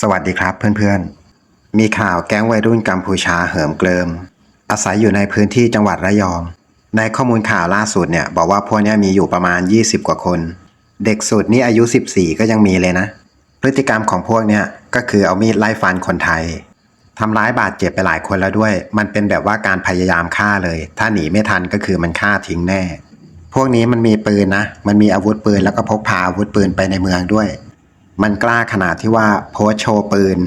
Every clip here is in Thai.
สวัสดีครับเพื่อนๆ มีข่าวแก๊งวัยรุ่นกัมพูชาเหิมเกลิม อาศัยอยู่ในพื้นที่จังหวัดระยอง ในข้อมูลข่าวล่าสุดเนี่ย บอกว่าพวกนี้มีอยู่ประมาณ 20 กว่าคน เด็กสุดนี่อายุ 14 ก็ยังมีเลยนะ พฤติกรรมของพวกเนี้ยก็คือเอามีดไล่ฟันคนไทยทำร้ายบาดเจ็บไปหลายคนแล้วด้วย มันเป็นแบบว่าการพยายามฆ่าเลย ถ้าหนีไม่ทันก็คือมันฆ่าทิ้งแน่ พวกนี้มันมีปืนนะ มันมีอาวุธปืนแล้วก็พกพาอาวุธปืนไปในเมืองด้วย มันกล้าขนาดที่ว่าโพสโชว์ปืน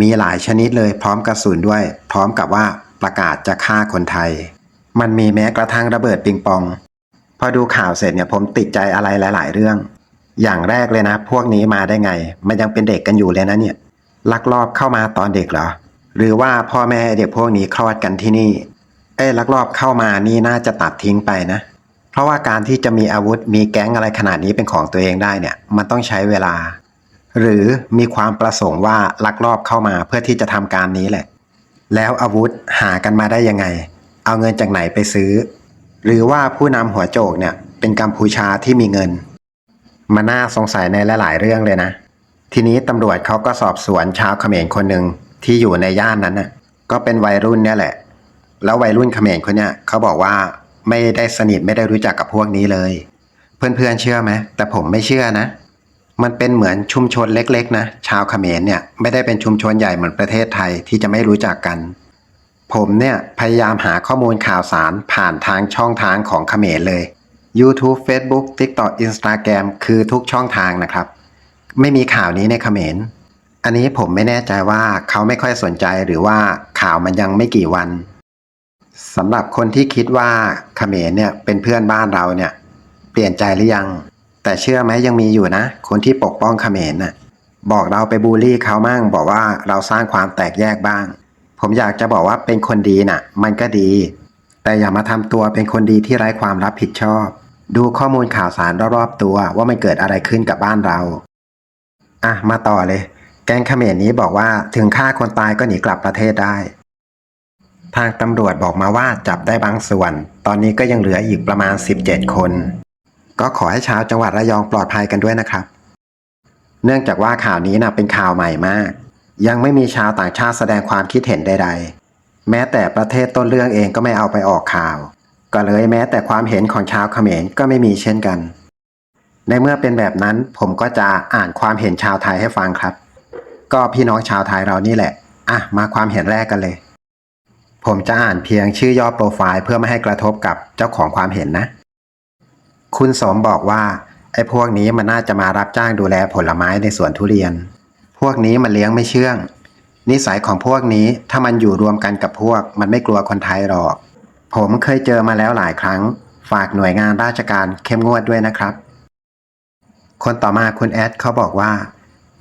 มีหลายชนิดเลยพร้อมกระสุนด้วย พร้อมกับว่าประกาศจะฆ่าคนไทย มันมีแม้กระทั่งระเบิดปิงปอง พอดูข่าวเสร็จเนี่ยผมติดใจอะไรหลาย ๆ เรื่อง อย่างแรกเลยนะ พวกนี้มาได้ไง มันยังเป็นเด็กกันอยู่เลยนะเนี่ย ลักลอบเข้ามาตอนเด็กเหรอ หรือว่าพ่อแม่เด็กพวกนี้คลอดกันที่นี่ เอ้ลักลอบเข้ามานี่น่าจะตัดทิ้งไปนะ เพราะว่าการที่จะมีอาวุธมีแก๊งอะไรขนาดนี้เป็นของตัวเองได้เนี่ย มันต้องใช้เวลา หรือมีความประสงค์ว่าลักลอบเข้ามาเพื่อที่จะทำการนี้แหละ แล้วอาวุธหากันมาได้ยังไง เอาเงินจากไหนไปซื้อ หรือว่าผู้นำหัวโจกเนี่ยเป็นกัมพูชาที่มีเงินมาน่าสงสัยในหลาย ๆ เรื่องเลยนะ ทีนี้ตำรวจเขาก็สอบสวนชาวเขมรคนหนึ่งที่อยู่ในย่านนั้นน่ะ ก็เป็นวัยรุ่นเนี่ยแหละ แล้ววัยรุ่นเขมรคนเนี้ยเขาบอกว่าไม่ได้สนิทไม่ได้รู้จักกับพวกนี้เลย เพื่อนๆเชื่อไหมแต่ผมไม่เชื่อนะ มันเป็นเหมือนชุมชนเล็ก ๆ นะ ชาวเขมรเนี่ยไม่ได้เป็นชุมชนใหญ่เหมือนประเทศไทยที่จะไม่รู้จักกัน ผมเนี่ยพยายามหาข้อมูลข่าวสารผ่านทางช่องทางของเขมรเลย YouTube Facebook TikTok Instagram คือทุกช่องทางนะครับ ไม่มีข่าวนี้ในเขมร อันนี้ผมไม่แน่ใจว่าเขาไม่ค่อยสนใจหรือว่าข่าวมันยังไม่กี่วันสำหรับคนที่คิดว่าเขมรเนี่ยเป็นเพื่อนบ้านเราเนี่ย เปลี่ยนใจหรือยัง แต่เชื่อไหมยังมีอยู่นะ คนที่ปกป้องเขมรน่ะบอกเราไปบูลลี่เขามั่ง บอกว่าเราสร้างความแตกแยกบ้าง ผมอยากจะบอกว่าเป็นคนดีน่ะ มันก็ดี แต่อย่ามาทำตัวเป็นคนดีที่ไร้ความรับผิดชอบ ดูข้อมูลข่าวสารรอบๆตัวว่ามันเกิดอะไรขึ้นกับบ้านเรา อะ มาต่อเลย แก๊งเขมรนี้บอกว่าถึงฆ่าคนตายก็หนีกลับประเทศได้ ทางตำรวจบอกมาว่าจับได้บางส่วน ตอนนี้ก็ยังเหลืออีกประมาณ 17 คน ก็ขอให้ชาวจังหวัดระยองปลอดภัยกันด้วยนะครับ เนื่องจากว่าข่าวนี้นะเป็นข่าวใหม่มาก ยังไม่มีชาวต่างชาติแสดงความคิดเห็นใด ๆ แม้แต่ประเทศต้นเรื่องเองก็ไม่เอาไปออกข่าว ก็เลยแม้แต่ความเห็นของชาวเขมรก็ไม่มีเช่นกัน ในเมื่อเป็นแบบนั้นผมก็จะอ่านความเห็นชาวไทยให้ฟังครับ ก็พี่น้องชาวไทยเรานี่แหละอะมาความเห็นแรกกันเลยผมจะอ่านเพียงชื่อย่อโปรไฟล์เพื่อไม่ให้กระทบกับเจ้าของความเห็นนะ คุณสมบอกว่าไอ้พวกนี้มันน่าจะมารับจ้างดูแลผลไม้ในสวนทุเรียน พวกนี้มันเลี้ยงไม่เชื่อง นิสัยของพวกนี้ถ้ามันอยู่รวมกันกับพวก มันไม่กลัวคนไทยหรอก ผมเคยเจอมาแล้วหลายครั้ง ฝากหน่วยงานราชการเข้มงวดด้วยนะครับ คนต่อมาคุณแอดเขาบอกว่า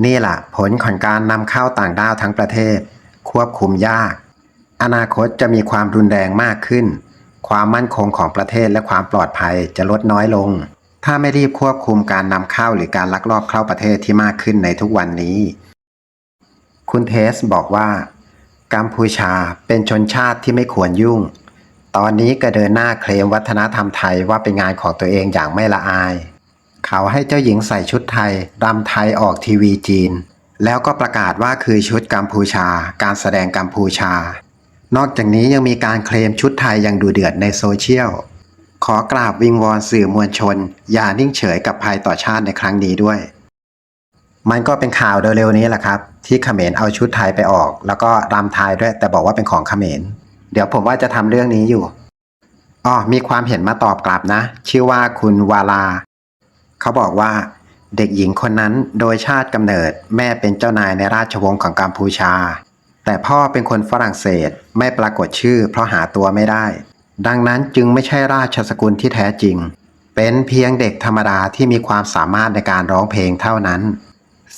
นี่แหละผลของการนำเข้าต่างด้าวทั้งประเทศ ควบคุมยาก อนาคตจะมีความรุนแรงมากขึ้น ความมั่นคงของประเทศและความปลอดภัยจะลดน้อยลง ถ้าไม่รีบควบคุมการนำเข้าหรือการลักลอบเข้าประเทศที่มากขึ้นในทุกวันนี้ คุณเทสบอกว่า กัมพูชาเป็นชนชาติที่ไม่ควรยุ่ง ตอนนี้ก็เดินหน้าเคลมวัฒนธรรมไทยว่าเป็นงานของตัวเองอย่างไม่ละอาย เขาให้เจ้าหญิงใส่ชุดไทยรำไทยออกทีวีจีน แล้วก็ประกาศว่าคือชุดกัมพูชา การแสดงกัมพูชา นอกจากนี้ยังมีการเคลมชุดไทยย่างดูเดือดในโซเชียล ขอกราบวิงวอนสื่อมวลชน อย่านิ่งเฉยกับภัยต่อชาติในครั้งนี้ด้วย มันก็เป็นข่าวเร็วๆนี้แหละครับ ที่เขมรเอาชุดไทยไปออก แล้วก็รำไทยด้วย แต่บอกว่าเป็นของเขมร เดี๋ยวผมว่าจะทำเรื่องนี้อยู่อ๋อมีความเห็นมาตอบกลับนะ ชื่อว่าคุณวาลา เขาบอกว่า เด็กหญิงคนนั้นโดยชาติกำเนิดแม่เป็นเจ้านายในราชวงศ์ของกัมพูชา แต่พ่อเป็นคนฝรั่งเศสไม่ปรากฏชื่อเพราะหาตัวไม่ได้ ดังนั้นจึงไม่ใช่ราชสกุลที่แท้จริง เป็นเพียงเด็กธรรมดาที่มีความสามารถในการร้องเพลงเท่านั้น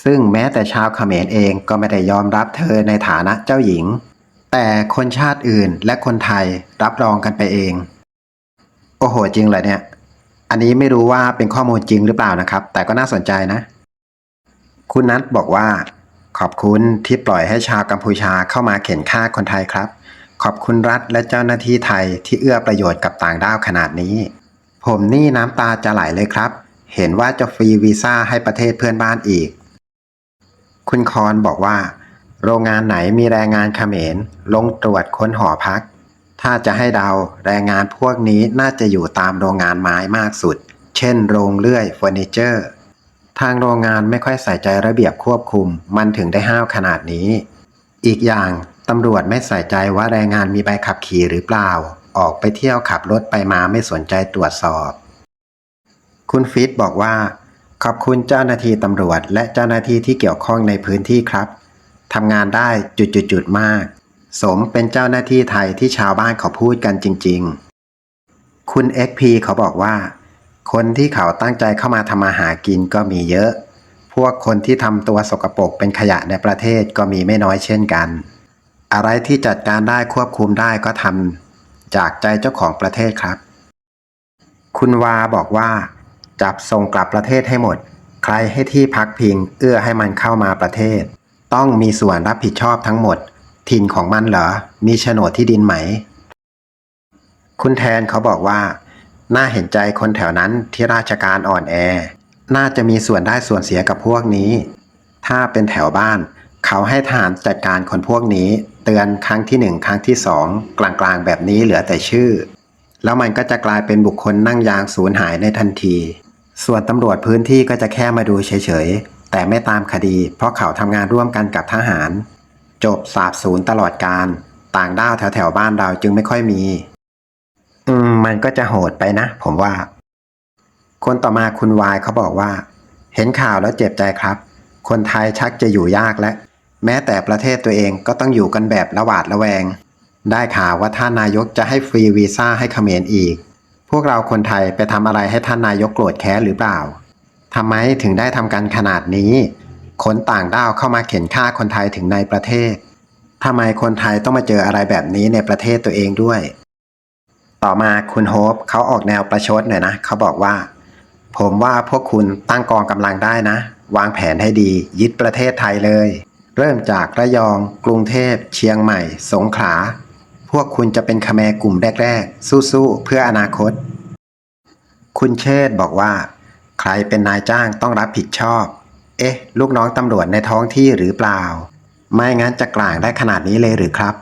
ซึ่งแม้แต่ชาวเขมรเองก็ไม่ได้ยอมรับเธอในฐานะเจ้าหญิง แต่คนชาติอื่นและคนไทยรับรองกันไปเอง โอ้โหจริงเหรอเนี่ย อันนี้ไม่รู้ว่าเป็นข้อมูลจริงหรือเปล่านะครับ แต่ก็น่าสนใจนะ คุณนัทบอกว่า ขอบคุณที่ปล่อยให้ชาวกัมพูชาเข้ามาเข็นฆ่าคนไทยครับ ขอบคุณรัฐและเจ้าหน้าที่ไทยที่เอื้อประโยชน์กับต่างด้าวขนาดนี้ ผมนี่น้ำตาจะไหลเลยครับ เห็นว่าจะฟรีวีซ่าให้ประเทศเพื่อนบ้านอีก คุณคอนบอกว่า โรงงานไหนมีแรงงานเขมรลงตรวจค้นหอพัก ถ้าจะให้เดาแรงงานพวกนี้น่าจะอยู่ตามโรงงานไม้มากสุด เช่น โรงเลื่อยเฟอร์นิเจอร์ ทางโรงงานไม่ค่อยใส่ใจระเบียบควบคุม มันถึงได้ห้าวขนาดนี้ อีกอย่างตำรวจไม่ใส่ใจว่าแรงงานมีใบขับขี่หรือเปล่า ออกไปเที่ยวขับรถไปมาไม่สนใจตรวจสอบ คุณฟิตบอกว่า ขอบคุณเจ้าหน้าที่ตำรวจ และเจ้าหน้าที่ที่เกี่ยวข้องในพื้นที่ครับทำงานได้จุดๆมาก สมเป็นเจ้าหน้าที่ไทยที่ชาวบ้านเขาพูดกันจริง ๆ คุณ XP เขาบอกว่า คนที่เขาตั้งใจเข้ามาทำมาหากินก็มีเยอะ พวกคนที่ทำตัวสกปรกเป็นขยะในประเทศก็มีไม่น้อยเช่นกัน อะไรที่จัดการได้ควบคุมได้ก็ทำจากใจเจ้าของประเทศครับ คุณวาบอกว่า จับส่งกลับประเทศให้หมด ใครให้ที่พักพิง เอื้อให้มันเข้ามาประเทศ ต้องมีส่วนรับผิดชอบทั้งหมด ถิ่นของมันเหรอ มีโฉนดที่ดินไหม คุณแทนเขาบอกว่า น่าเห็นใจคนแถวนั้นที่ราชการอ่อนแอ น่าจะมีส่วนได้ส่วนเสียกับพวกนี้ ถ้าเป็นแถวบ้าน เขาให้ทหารจัดการคนพวกนี้ เตือนครั้งที่หนึ่งครั้งที่สองกลางๆแบบนี้เหลือแต่ชื่อ แล้วมันก็จะกลายเป็นบุคคลนั่งยางสูญหายในทันที ส่วนตำรวจพื้นที่ก็จะแค่มาดูเฉยๆ แต่ไม่ตามคดี เพราะเขาทำงานร่วมกันกับทหาร จบสาบสูญตลอดการ ต่างด้าวแถวๆบ้านเราจึงไม่ค่อยมี มันก็จะโหดไปนะ ผมว่า คนต่อมาคุณวายเขาบอกว่า เห็นข่าวแล้วเจ็บใจครับ คนไทยชักจะอยู่ยากแล้วแม้แต่ประเทศตัวเองก็ต้องอยู่กันแบบระหวาดระแวง ได้ข่าวว่าท่านนายกจะให้ฟรีวีซ่าให้เขมรอีก พวกเราคนไทยไปทำอะไรให้ท่านนายกโกรธแค้นหรือเปล่าทำไมถึงได้ทำกันขนาดนี้คนต่างด้าวเข้ามาเข็นฆ่าคนไทยถึงในประเทศทำไมคนไทยต้องมาเจออะไรแบบนี้ในประเทศตัวเองด้วย ต่อมาคุณโฮปเขาออกแนวประชดหน่อยนะเขาบอกว่า ผมว่าพวกคุณตั้งกองกำลังได้นะ วางแผนให้ดี ยึดประเทศไทยเลย เริ่มจากระยอง กรุงเทพ เชียงใหม่ สงขลา พวกคุณจะเป็นคแมกลุ่มแรก ๆ สู้ๆเพื่ออนาคต คุณเชษบอกว่า ใครเป็นนายจ้างต้องรับผิดชอบ เอ๊ะ ลูกน้องตำรวจในท้องที่หรือเปล่า ไม่งั้นจะกลางได้ขนาดนี้เลยหรือครับ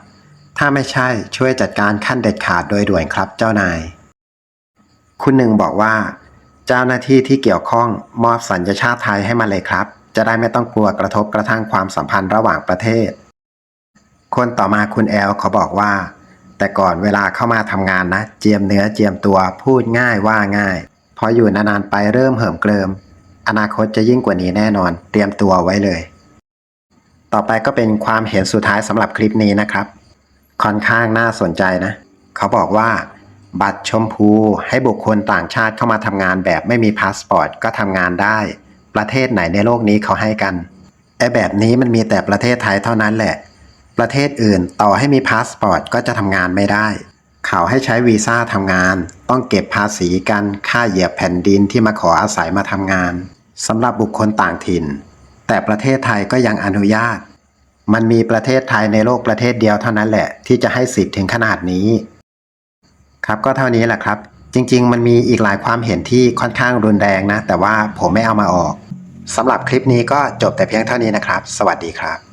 ถ้าไม่ใช่ช่วยจัดการขั้นเด็ดขาดโดยด่วนครับเจ้านาย คุณหนึ่งบอกว่า เจ้าหน้าที่ที่เกี่ยวข้องมอบสัญชาติไทยให้มาเลยครับ จะได้ไม่ต้องกลัวกระทบกระทั่งความสัมพันธ์ระหว่างประเทศ คนต่อมาคุณแอลเขาบอกว่า แต่ก่อนเวลาเข้ามาทำงานนะ เจียมเนื้อเจียมตัวพูดง่ายว่าง่ายพออยู่นานๆไปเริ่มเหิมเกริม อนาคตจะยิ่งกว่านี้แน่นอน เตรียมตัวไว้เลย ต่อไปก็เป็นความเห็นสุดท้ายสำหรับคลิปนี้นะครับ ค่อนข้างน่าสนใจนะ เขาบอกว่า บัตรชมพูให้บุคคลต่างชาติเข้ามาทำงานแบบไม่มีพาสปอร์ตก็ทำงานได้ ประเทศไหนในโลกนี้เขาให้กันไอ้แบบนี้มันมีแต่ประเทศไทยเท่านั้นแหละ ประเทศอื่นต่อให้มีพาสปอร์ตก็จะทำงานไม่ได้ เขาให้ใช้วีซ่าทำงาน ต้องเก็บภาษีกันค่าเหยียบแผ่นดินที่มาขออาศัยมาทำงานสำหรับบุคคลต่างถิ่น แต่ประเทศไทยก็ยังอนุญาต มันมีประเทศไทยในโลกประเทศเดียวเท่านั้นแหละ ที่จะให้สิทธิ์ถึงขนาดนี้ ครับก็เท่านี้แหละครับ จริง ๆ มันมีอีกหลายความเห็นที่ค่อนข้างรุนแรงนะ แต่ว่าผมไม่เอามาออกสำหรับคลิปนี้ก็จบแต่เพียงเท่านี้นะครับ สวัสดีครับ